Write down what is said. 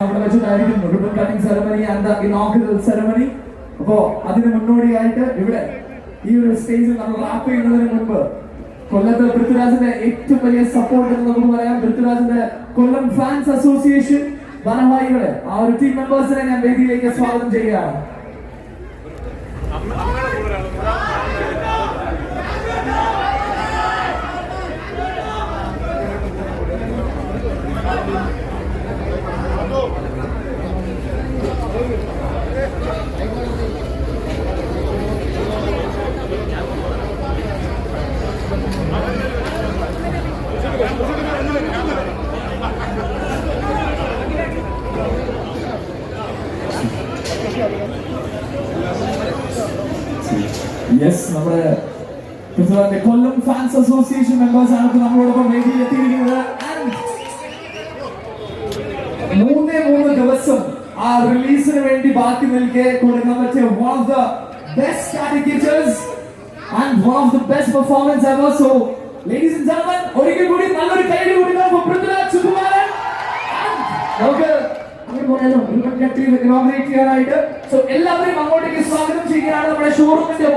അവിടെ വെച്ചിട്ടായിരിക്കും ribbon cutting ceremony and inaugural ceremony അപ്പോ അതിന് മുന്നോടിയായിട്ട് ഇവിടെ ഈ ഒരു സ്റ്റേജിൽ നമ്മൾ റാപ്പ് ചെയ്യുന്നതിന് മുൻപ് കൊല്ലത്ത് പൃഥ്വിരാജിന്റെ ഏറ്റവും വലിയ സപ്പോർട്ട് എന്ന് നമുക്ക് പറയാം പൃഥ്വിരാജിന്റെ കൊല്ലം ഫാൻസ് അസോസിയേഷൻ ഭാരവാഹികളെ ആ ഒരു ടീം മെമ്പേഴ്സിനെ ഞാൻ വേദിയിലേക്ക് സ്വാഗതം ചെയ്യുകയാണ് യെസ് നമ്മുടെ പൃഥ്വിരാജിന്റെ കൊല്ലം ഫാൻസ് അസോസിയേഷൻ മെമ്പേഴ്സ് ആണ് ഇപ്പൊ നമ്മളോടൊപ്പം വേദിയിൽ എത്തിയിരിക്കുന്നത് And മൂന്നേ മൂന്ന് ദിവസം ആ റിലീസിന് വേണ്ടി ബാക്കി നിൽക്കെ കൊടുക്കാൻ പറ്റിയ one of the best caricatures and of the best performance ever. So, ladies and gentlemen, ഒരിക്കൽ കൂടി നല്ലൊരു കൈയ്യടി കൊടുക്കാം for പൃഥ്വിരാജ് സുകുമാരൻ നമുക്ക് അങ്ങനെ പോയാലോ ചെയ്യാനായിട്ട് സോ എല്ലാവരെയും അങ്ങോട്ടേക്ക് സ്വാഗതം ചെയ്യുകയാണ് നമ്മുടെ ഷോറൂമിന്റെ